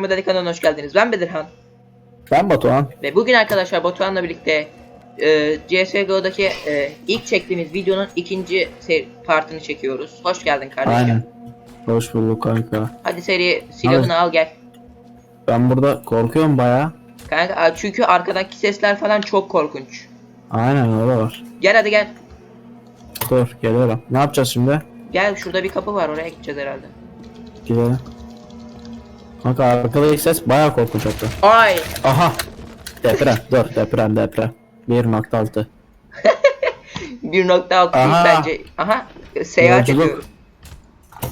Modeli kanalına hoş geldiniz. Ben Bedirhan. Ben Batuhan. Ve bugün arkadaşlar Batuhan'la birlikte e, CSGO'daki e, ilk çektiğimiz videonun ikinci se- partını çekiyoruz. Hoş geldin kardeşim. Aynen. Hoş bulduk kanka. Hadi seri silahını al gel. Ben burada korkuyorum baya. Kanka çünkü arkadaki sesler falan çok korkunç. Aynen öyle var. Gel hadi gel. Dur geliyorum. Ne yapacağız şimdi? Gel şurada bir kapı var oraya gideceğiz herhalde. Gidelim. Kanka arkadaki ses baya korkunç hatta. Ay! Aha. Deprem. Dur deprem deprem. 1.6. 1.6 değil Aha. bence. Aha seyahat Yolculuk. ediyorum.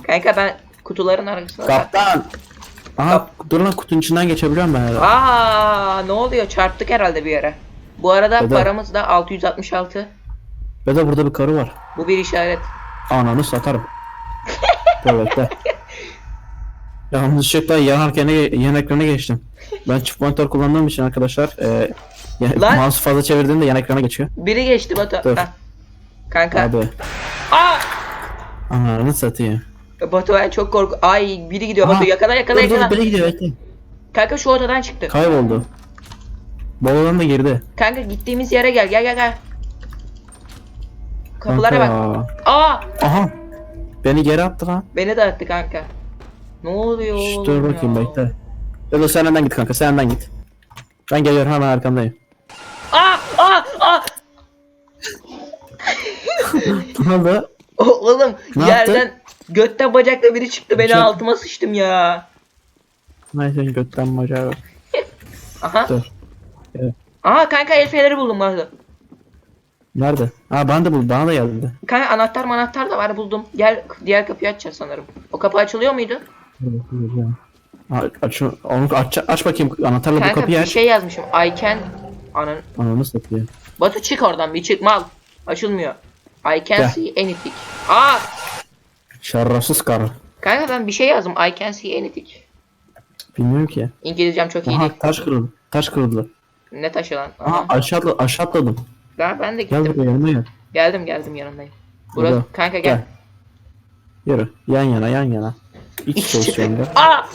Kanka ben kutuların arasına Kaptan. Aha dur lan kutunun içinden geçebiliyorum ben herhalde. Aa ne oluyor? Çarptık herhalde bir yere. Bu arada Neden? paramız da 666. Ve de burada bir karı var. Bu bir işaret. Ananı satarım. Dur bekle. Yanlışlıkla yan, arkana, yan ekrana geçtim. Ben çift monitör kullandığım için arkadaşlar e, Lan! mouse fazla çevirdiğimde yan ekrana geçiyor. Biri geçti Batu. Dur. Kanka. Abi Aa! ananı satayım. Batu ben çok korku. Ay biri gidiyor Aha. Batu yakala yakala Dur dur yakala. biri gidiyor bekle. Kanka şu odadan çıktı. Kayboldu. Boladan da girdi. Kanka gittiğimiz yere gel gel gel gel. Kapılara bak. Kanka. Aa! Aha. Beni geri attı lan. Beni de attı kanka. Ne oluyor Şşş, oğlum dur bakayım ya? bekle. Dur dur sen önden git kanka sen önden git. Ben geliyorum hemen arkandayım. Aa! Aa! Aa! Ne oldu? O- Oğlum Ne yerden yaptın? götten bacakla biri çıktı beni Çok- altıma sıçtım ya. Neyse götten bacağı yok. Aha. Dur. Aha kanka el feneri buldum Batu. Nerede? Ha ben de buldum bana da geldi. Kanka anahtar manahtar da var buldum. Gel diğer kapıyı açacağız sanırım. O kapı açılıyor muydu? Ha, Aç, onu aç, aç bakayım anahtarla bu Kanka kapıyı bir aç. şey yazmışım. I can... Anan... Ananı satayım. Batu çık oradan bir çık mal. Açılmıyor. I can Gel. see anything. Aa! Şerefsiz karı. Kanka ben bir şey yazdım. I can see anything. Bilmiyorum ki. İngilizcem çok iyi Aha değil. taş kırıldı. Taş kırıldı. Ne taşı lan? Aha Aha. aşağı, atla- aşağı atladım. Ben, ben de Gel gittim. buraya yanıma gel. Geldim geldim yanındayım. Burası Burada. kanka gel. Gel. Yürü. Yan yana yan yana. İç pozisyonda. Aa!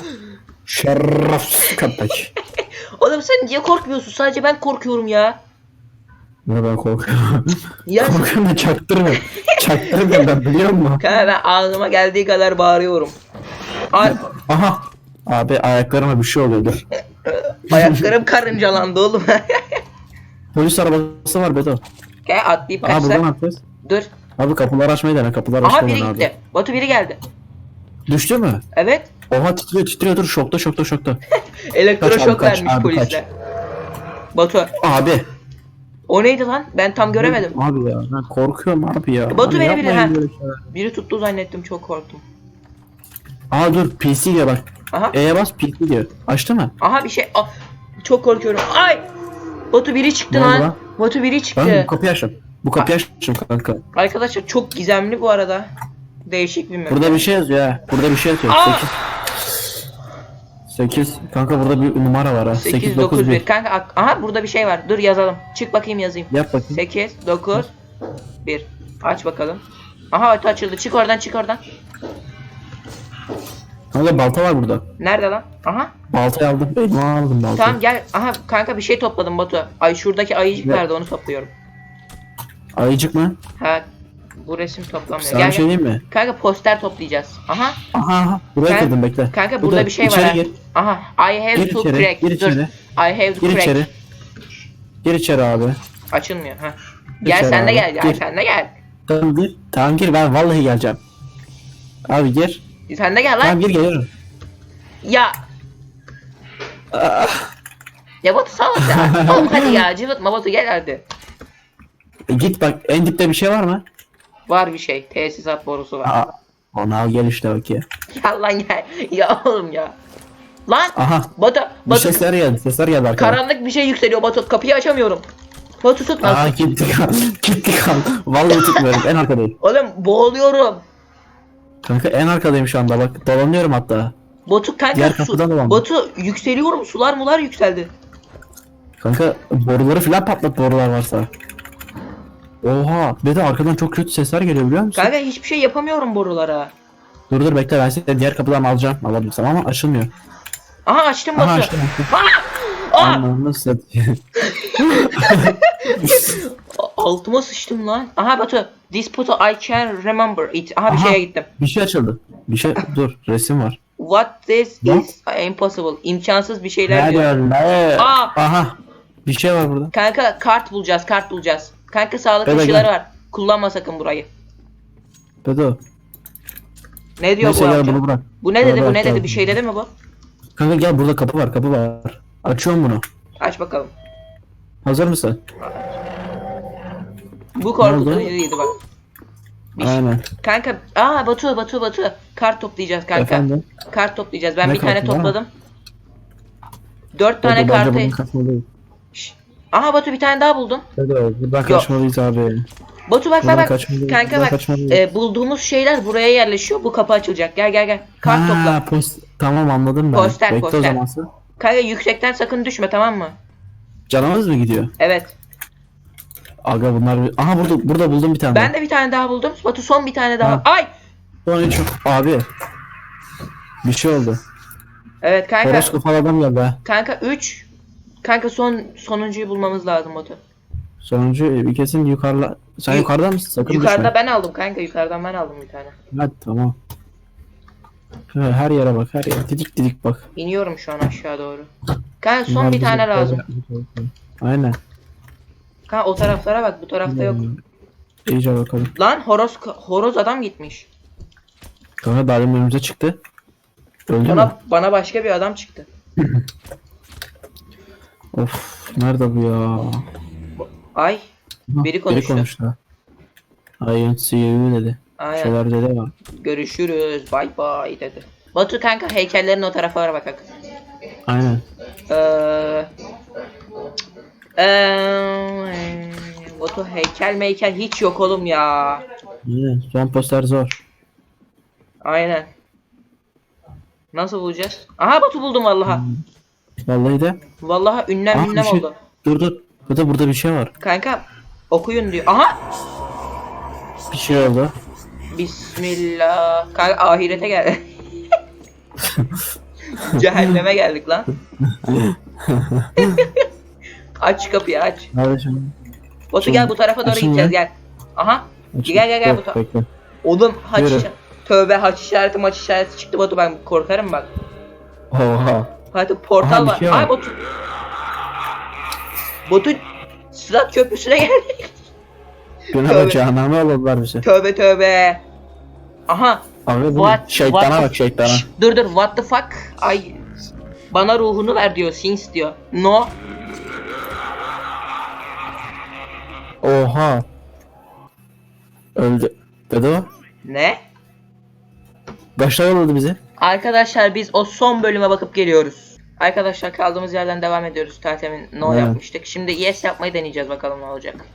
Şerefsiz köpek. Oğlum sen niye korkmuyorsun? Sadece ben korkuyorum ya. Ne ben korkuyorum. Ya korkuyorum da çaktırmıyorum. çaktırmıyorum ben biliyor musun? kanka ben ağzıma geldiği kadar bağırıyorum. Ay, Aha. Abi ayaklarıma bir şey oluyor dur. ayaklarım karıncalandı oğlum. Polis arabası var Bedo. Gel atlayıp Aha buradan kaçsak. atacağız. Dur. Abi kapıları açmayı dene kapıları Aha açmayı biri dene gitti. abi. Batu biri geldi. Düştü mü? Evet. Oha titriyor titriyor dur şokta şokta şokta. Elektroşok kaç, vermiş abi, polisler. Batu. Abi. O neydi lan? Ben tam göremedim. Abi ya ben korkuyorum abi ya. Batu beni yapmayın ha. Biri tuttu zannettim çok korktum. Aa dur PC diyor bak. Aha. E'ye bas PC diyor. Açtı mı? Aha bir şey. Aa, çok korkuyorum. Ay! Batu biri çıktı lan. lan? Batu biri Ben çıktı. bu kapıyı açtım. Bu kapıyı açtım kanka. Arkadaşlar çok gizemli bu arada. Değişik bir Burada bir şey yazıyor ha. Burada bir şey yazıyor. Aa! 8. 8. Kanka burada bir numara var ha. 8 9 1. Kanka ak- aha burada bir şey var. Dur yazalım. Çık bakayım yazayım. Yap bakayım. 8 9 1. Aç bakalım. Aha öte açıldı. Çık oradan çık oradan. Kanka balta var burada. Nerede lan? Aha. Baltayı aldım. Elime aldım baltayı. Tamam gel. Aha kanka bir şey topladım Batu. Ay şuradaki ayıcık Ne? nerede onu topluyorum. Ayıcık mı? Ha bu resim toplamıyor. Sana bir şey diyeyim mi? Kanka poster toplayacağız. Aha. Aha. Buraya Kanka- kırdım bekle. Kanka burada bir şey var. Ha. gir. Aha. I have Gir to içeri. crack. Gir Dur. içeri. I have to Gir crack. içeri. Gir içeri abi. Açılmıyor. Ha. Gel İçeri sen de gel. Gel Gir. sen de gel. Tamam gir. Tamam gir ben vallahi geleceğim. Abi gir. Sen de gel lan. Tamam gir geliyorum. Ya. ya Batu sağ ol ya. Oğlum hadi ya cıvıtma Batu gel hadi. E, git bak en dipte bir şey var mı? Var bir şey. Tesisat borusu var. Aa, onu al gel işte bak ya. Ya lan gel. Ya oğlum ya. Lan. Aha. Batu. Bir Batu. sesler geldi. Sesler geldi arkadan. Karanlık bir şey yükseliyor Batu. Kapıyı açamıyorum. Batu tutma. Aa gitti kal. gitti kal. Vallahi tutmuyorum. En arkadayım. Oğlum boğuluyorum. Kanka en arkadayım şu anda bak. Dolanıyorum hatta. Batu kanka Diğer su. kapıdan dolan. Batu yükseliyorum. Sular mular yükseldi. Kanka boruları falan patlat borular varsa. Oha. Bir de arkadan çok kötü sesler geliyor biliyor musun? Kanka hiçbir şey yapamıyorum borulara. Dur dur bekle ben seni diğer kapıdan alacağım. Alabilirsem ama açılmıyor. Aha açtım Batu. Aha açtım. Aa! Aa! Anlamını satayım. A- Altıma sıçtım lan. Aha Batu. This photo I can remember it. Aha bir Aha. şeye gittim. Bir şey açıldı. Bir şey dur resim var. What this Ne? is impossible. İmkansız bir şeyler diyor. be? Aa! Aha. Bir şey var burada. Kanka kart bulacağız, kart bulacağız. Kanka sağlık Bebe, aşıları gel. var. Kullanma sakın burayı. Bedo. Ne diyor Neyse bu gel amca? bunu bırak. Bu ne dedi, bu ne dedi? Bir şey dedi mi bu? Kanka gel burada kapı var kapı var. Açıyorum bunu. Aç bakalım. Hazır mısın? Bu korkutucuydu bak. Bir şey- Aynen. Kanka, aa Batu, Batu, Batu. Kart toplayacağız kanka. Efendim? Kart toplayacağız. Ben Ne bir tane kartı var? topladım. Dört tane Bedo, bence kartı. bunun. Aha Batu bir tane daha buldum. Bedo buradan kaçmalıyız abi. Batu bak bak Buradan bak. kaçmalıyız, Kanka buradan bak. kaçmalıyız. e, bulduğumuz şeyler buraya yerleşiyor. Bu kapı açılacak. Gel gel gel. Kart Ha, topla. Post... Tamam anladım ben. Poster, Bekle poster. o zaman sen. Kanka yüksekten sakın düşme tamam mı? Canımız mı gidiyor? Evet. Aga bunlar. Aha burada burada buldum bir tane. Ben de bir tane daha buldum. Batu son bir tane daha. Ha. Ay! Sonra hiç. Abi. Bir şey oldu. Evet kanka. Horoskop adam geldi ha. Kanka 3. Kanka son sonuncuyu bulmamız lazım Batu. Sonuncu bir kesin yukarıda. Sen Yu- yukarıda mısın? Sakın Yukarıda düşme. ben aldım kanka. Yukarıdan ben aldım bir tane. Hadi tamam. Ha, Her yere bak her yere. Didik didik bak. İniyorum şu an aşağı doğru. Kanka son Bunlar bir tane böyle lazım. Aynen. Kanka o taraflara bak. Bu tarafta yok. İyice bakalım. Lan horoz horoz adam gitmiş. Kanka daha demin önümüze çıktı. Öldü mü? Bana bana başka bir adam çıktı. Of nerede bu ya? Ay. Biri konuştu. konuştu. I don't see you dedi. Aynen. Şeyler dedi ama. Görüşürüz. Bye bye dedi. Batu kanka heykellerin o tarafa bakak. Aynen. Eee Eee Batu heykel meykel hiç yok oğlum ya. Aynen. Son poster zor. Aynen. Nasıl bulacağız? Aha Batu buldum vallaha. Vallahi de. Vallaha ünlem Aa, bir ünlem şey- oldu. Dur dur. Burada burada bir şey var. Kanka okuyun diyor. Aha! Bir şey oldu. Bismillah. Kanka ahirete geldi. Cehenneme geldik lan. aç kapıyı aç. Batu Şimdi gel bu tarafa doğru açın gideceğiz gel. Aha. Gel gel gel bu tarafa. Bekle. Oğlum haç Yürü. işareti. Tövbe haç işareti maç işareti çıktı Batu ben korkarım bak. Oha. Hadi portal Aha, bir var. şey var. Ay Batu. Batu Sırat köprüsüne geldik. Günah Tövbe. cehenneme yolladılar bizi. tövbe tövbe. Aha. Abi bu What? şeytana what bak şeytana. Şşt, dur dur what the fuck? Ay. Bana ruhunu ver diyor. Sins diyor. No. Oha. Öldü. Dedi o. Ne? Başta yolladı bizi. Arkadaşlar biz o son bölüme bakıp geliyoruz. Arkadaşlar kaldığımız yerden devam ediyoruz. Tatemin no Evet. yapmıştık. Şimdi yes yapmayı deneyeceğiz bakalım ne olacak.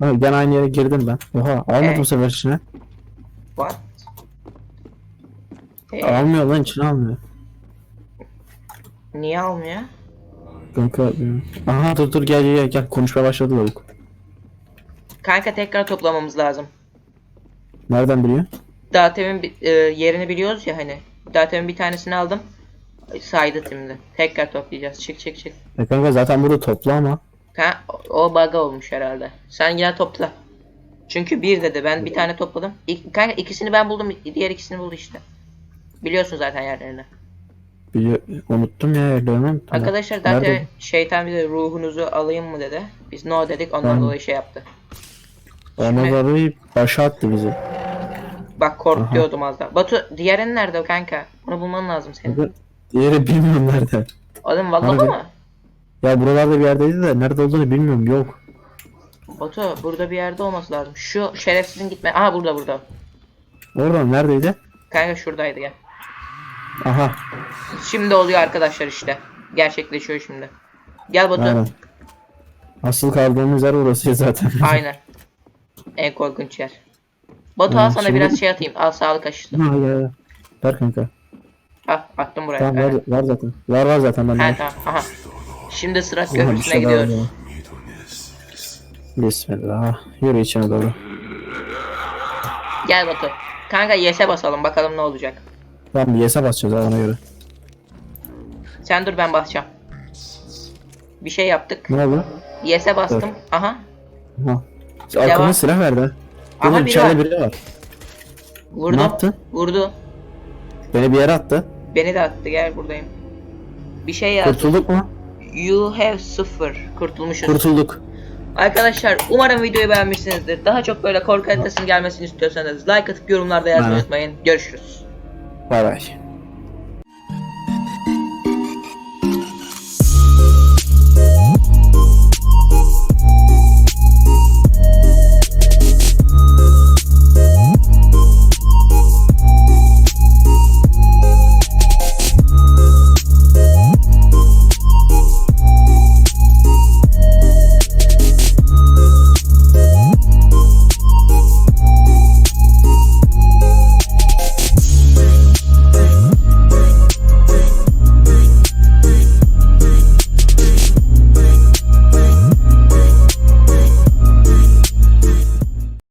Gene aynı yere girdim ben. Oha almadım Evet. bu sefer içine. What? Ee, Almıyor lan içine almıyor. niye almıyor? Kanka. Aha dur dur gel gel gel konuşmaya başladı lavuk. Kanka tekrar toplamamız lazım. Nereden biliyor? Datemin bi- e, yerini biliyoruz ya hani. Datemin bir tanesini aldım. Saydı şimdi. Tekrar toplayacağız. Çık çık çık. E kanka zaten burada topla ama. Ha, o bug olmuş herhalde. Sen yine topla. Çünkü bir dedi. Ben bir tane topladım. İlk, kanka ikisini ben buldum. Diğer ikisini buldu işte. Biliyorsun zaten yerlerini. Biliyor, unuttum ya yerlerini. Arkadaşlar zaten Nerede? şeytan bize ruhunuzu alayım mı dedi. Biz no dedik ondan Tamam. dolayı şey yaptı. Anaları başa attı bizi. Bak korkuyordum az daha. Batu diğerin nerede kanka? Onu bulman lazım senin. Diğeri bilmiyorum nerede. Oğlum vallahi Nerede? mı? Ya buralarda bir yerdeydi de nerede olduğunu bilmiyorum yok. Batu burada bir yerde olması lazım. Şu şerefsizin gitme. Aha burada burada. Oradan neredeydi? Kanka şuradaydı gel. Aha. Şimdi oluyor arkadaşlar işte. Gerçekleşiyor şimdi. Gel Batu. Aynen. Asıl kaldığımız yer orası zaten. Aynen. En korkunç yer. Batu Ha, sana şimdi- biraz şey atayım. Al sağlık aşısı. Ha ya ya. Ver kanka. Al attım buraya. Tamam Aynen. var, var zaten. Var var zaten ben Ha tamam. Aha. Şimdi bir Köprüsü'ne şey daha gidiyoruz. var. Bismillah. Yürü içine doğru. Gel Batu. Kanka yes'e basalım bakalım ne olacak. Tamam yese basacağız ha ona göre. Sen dur ben basacağım. Bir şey yaptık. Ne oldu? Yes'e bastım. Aha. Ha. Devam. Arkama silah verdi. Aha Benim biri içeride var. biri var. Vurdu. Ne yaptı? Vurdu. Beni bir yere attı. Beni de attı gel buradayım. Bir şey yazdı. Kurtulduk mu? You have sıfır. Kurtulmuşuz. Kurtulduk. Arkadaşlar umarım videoyu beğenmişsinizdir. Daha çok böyle korku haritasının gelmesini istiyorsanız like atıp yorumlarda yazmayı unutmayın. Görüşürüz. Bay bay.